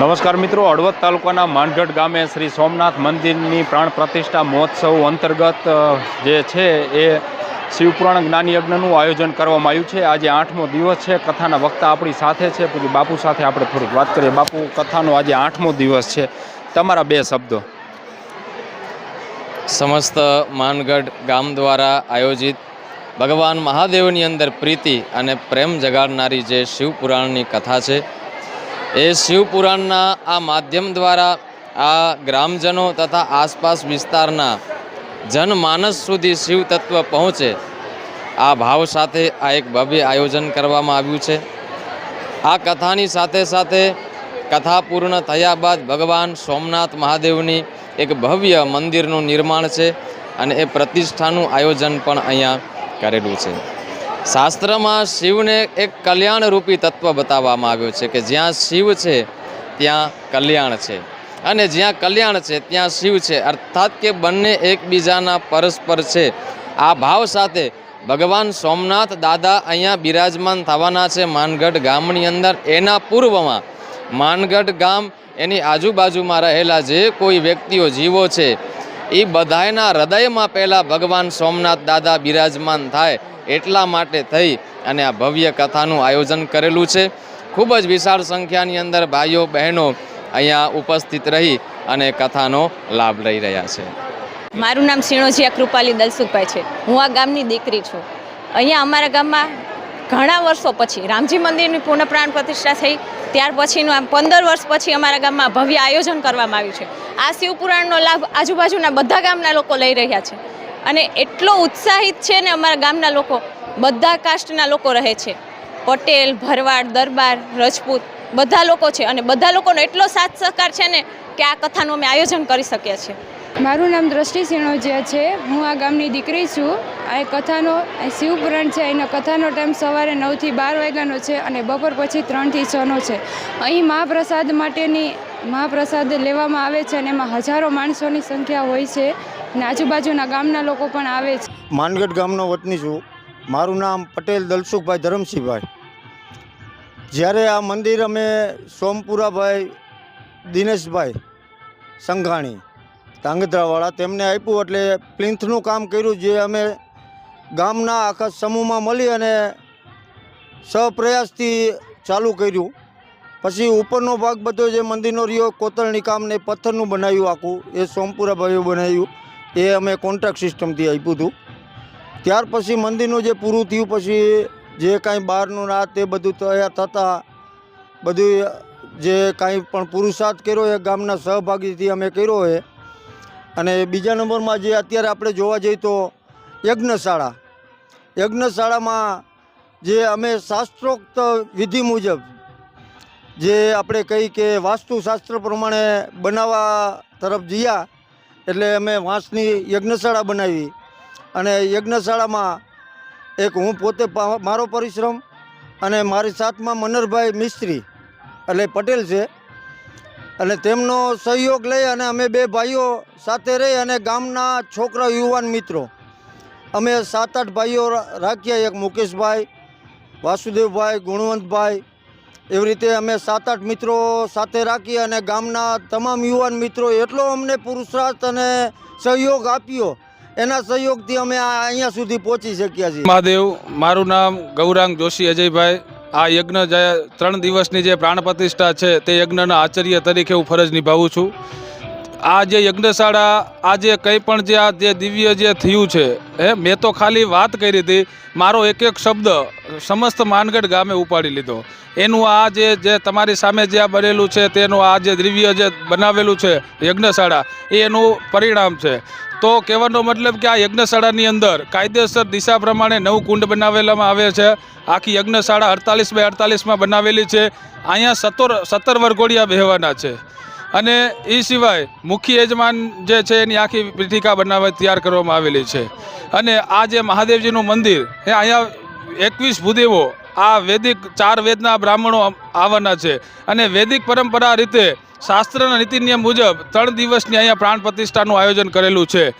નમસ્કાર મિત્રો, હળવદ તાલુકાના માનગઢ ગામે શ્રી સોમનાથ મંદિરની પ્રાણ પ્રતિષ્ઠા મહોત્સવ અંતર્ગત જે છે એ શિવપુરાણ જ્ઞાનયજ્ઞનું આયોજન કરવામાં આવ્યું છે. આજે આઠમો દિવસ છે, કથાના વક્તા આપણી સાથે છે. પછી બાપુ સાથે આપણે થોડીક વાત કરીએ. બાપુ, કથાનો આજે આઠમો દિવસ છે. તમારા બે શબ્દો. સમસ્ત માનગઢ ગામ દ્વારા આયોજિત ભગવાન મહાદેવની અંદર પ્રીતિ અને પ્રેમ જગાડનારી જે શિવપુરાણની કથા છે એ શિવપુરાણના આ માધ્યમ દ્વારા આ ગ્રામજનો તથા આસપાસ વિસ્તારના જનમાનસ સુધી શિવ તત્વ પહોંચે, આ ભાવ સાથે આ એક ભવ્ય આયોજન કરવામાં આવ્યું છે. આ કથાની સાથે સાથે કથા પૂર્ણ થયા બાદ ભગવાન સોમનાથ મહાદેવની એક ભવ્ય મંદિરનું નિર્માણ છે અને એ પ્રતિષ્ઠાનું આયોજન પણ અહીંયા કરેલું છે. શાસ્ત્રમાં શિવને એક કલ્યાણરૂપી તત્વ બતાવવામાં આવ્યું છે કે જ્યાં શિવ છે, ત્યાં કલ્યાણ છે. અને જ્યાં કલ્યાણ છે, ત્યાં શિવ છે. અર્થાત કે બંને એકબીજાના પરસ્પર છે. આ ભાવ સાથે ભગવાન સોમનાથ દાદા અહીંયા બિરાજમાન થવાના છે માનગઢ ગામની અંદર. એના પૂર્વમાં માનગઢ ગામ એની આજુબાજુમાં રહેલા જે કોઈ વ્યક્તિઓ જીવો છે એ બધાયના હૃદયમાં પહેલાં ભગવાન સોમનાથ દાદા બિરાજમાન થાય. એટલા માટે થઈ અને આ ભવ્ય કથાનું આયોજન કરેલું છે. ખૂબ જ વિશાળ સંખ્યાની અંદર ભાઈઓ, બહેનો અહીંયા ઉપસ્થિત રહી અને કથાનો લાભ લઈ રહ્યા છે. મારું નામ સિણોજીયા કૃપાલી દલસુખભાઈ છે. હું આ ગામની દીકરી છું. અહીંયા અમારા ગામમાં ઘણા વર્ષો પછી રામજી મંદિરની પ્રાણ પ્રતિષ્ઠા થઈ. ત્યાર પછીનું આમ પંદર વર્ષ પછી અમારા ગામમાં ભવ્ય આયોજન કરવામાં આવ્યું છે. આ શિવપુરાણનો લાભ આજુબાજુના બધા ગામના લોકો લઈ રહ્યા છે. અને એટલો ઉત્સાહિત છે ને અમારા ગામના લોકો, બધા કાસ્ટના લોકો રહે છે. પટેલ, ભરવાડ, દરબાર, રજપૂત, બધા લોકો છે અને બધા લોકોનો એટલો સાથ સહકાર છે ને કે આ કથાનું અમે આયોજન કરી શકીએ છીએ. મારું નામ દ્રષ્ટિ સિણોજિયા છે. હું આ ગામની દીકરી છું. આ કથાનો શિવપુરાણ છે. એનો કથાનો ટાઈમ સવારે નવથી બાર વાગ્યાનો છે અને બપોર પછી ત્રણથી છનો છે. અહીં મહાપ્રસાદ માટેની, મહાપ્રસાદ લેવામાં આવે છે અને એમાં હજારો માણસોની સંખ્યા હોય છે. અને આજુબાજુના ગામના લોકો પણ આવે છે. માનગઢ ગામનો વતની છું. મારું નામ પટેલ દલસુખભાઈ ધરમસિંહભાઈ. જ્યારે આ મંદિર અમે સોમપુરાભાઈ દિનેશભાઈ સંઘાણી, ધાંગધ્રાવાળા, તેમને આપ્યું એટલે પ્લિન્થનું કામ કર્યું જે અમે ગામના આખા સમૂહમાં મળી અને સપ્રયાસથી ચાલુ કર્યું. પછી ઉપરનો ભાગ બધો જે મંદિરનો રહ્યો, કોતરણી કામ ને પથ્થરનું બનાવ્યું આખું, એ સોમપુરાભાઈએ બનાવ્યું. એ અમે કોન્ટ્રાક્ટ સિસ્ટમથી આપ્યું હતું. ત્યાર પછી મંદિરનું જે પૂરું થયું, પછી જે કાંઈ બહારનું ના તે બધું તૈયાર થતાં, બધું જે કાંઈ પણ પુરુષાર્થ કર્યો એ ગામના સહભાગીથી અમે કર્યો છે અને બીજા નંબરમાં જે અત્યારે આપણે જોવા જઈએ તો યજ્ઞશાળા. યજ્ઞશાળામાં જે અમે શાસ્ત્રોક્ત વિધિ મુજબ જે આપણે કહી કે વાસ્તુશાસ્ત્ર પ્રમાણે બનાવવા તરફ જયા એટલે અમે વાંસની યજ્ઞશાળા બનાવી અને યજ્ઞશાળામાં એક હું પોતે મારો પરિશ્રમ અને મારી સાથમાં મનરભાઈ મિસ્ત્રી એટલે પટેલ છે. અને તેમનો સહયોગ લઈ અને અમે બે ભાઈઓ સાથે રહી અને ગામના છોકરા યુવાન મિત્રો. અમે સાત આઠ ભાઈઓ રાખ્યા, એક મુકેશભાઈ, વાસુદેવભાઈ, ગુણવંતભાઈ એવી રીતે અમે સાત આઠ મિત્રો સાથે રાખી અને ગામના તમામ યુવાન મિત્રો એટલો અમને પુરુષાર્થ અને સહયોગ આપ્યો. એના સહયોગથી અમે અહીંયા સુધી પહોંચી શક્યા છીએ. મહાદેવ, મારું નામ ગૌરાંગ જોશી અજયભાઈ. આ યજ્ઞ જે ત્રણ દિવસની જે પ્રાણ પ્રતિષ્ઠા છે તે યજ્ઞના આચાર્ય તરીકે હું ફરજ નિભાવું છું. આ જે યજ્ઞશાળા, આ જે કંઈ પણ જે આ જે દિવ્ય જે થયું છે, હે, મેં તો ખાલી વાત કરી હતી, મારો એક એક શબ્દ સમસ્ત માનગઢ ગામે ઉપાડી લીધો. એનું આ જે જે તમારી સામે જે આ બનેલું છે, તેનું આ જે દિવ્ય જે બનાવેલું છે, યજ્ઞશાળા, એનું પરિણામ છે. તો કહેવાનો મતલબ કે આ યજ્ઞશાળાની અંદર કાયદેસર દિશા પ્રમાણે નવ કુંડ બનાવેલામાં આવે છે. આખી યજ્ઞશાળા અડતાલીસ બાય અડતાલીસમાં બનાવેલી છે. અહીંયા સત્તર સત્તર વરઘોડિયા બેહવાના છે. અને એ સિવાય મુખ્ય યજમાન જે છે એની આખી પીઠિકા બનાવવા તૈયાર કરવામાં આવેલી છે. અને આ જે મહાદેવજીનું મંદિર, એ અહીંયા એકવીસ ભૂદેવો, આ વૈદિક ચાર વેદના બ્રાહ્મણો આવવાના છે. અને વૈદિક પરંપરા રીતે શાસ્ત્રના નીતિ નિયમ મુજબ ત્રણ દિવસની અહીંયા પ્રાણ પ્રતિષ્ઠાનું આયોજન કરેલું છે.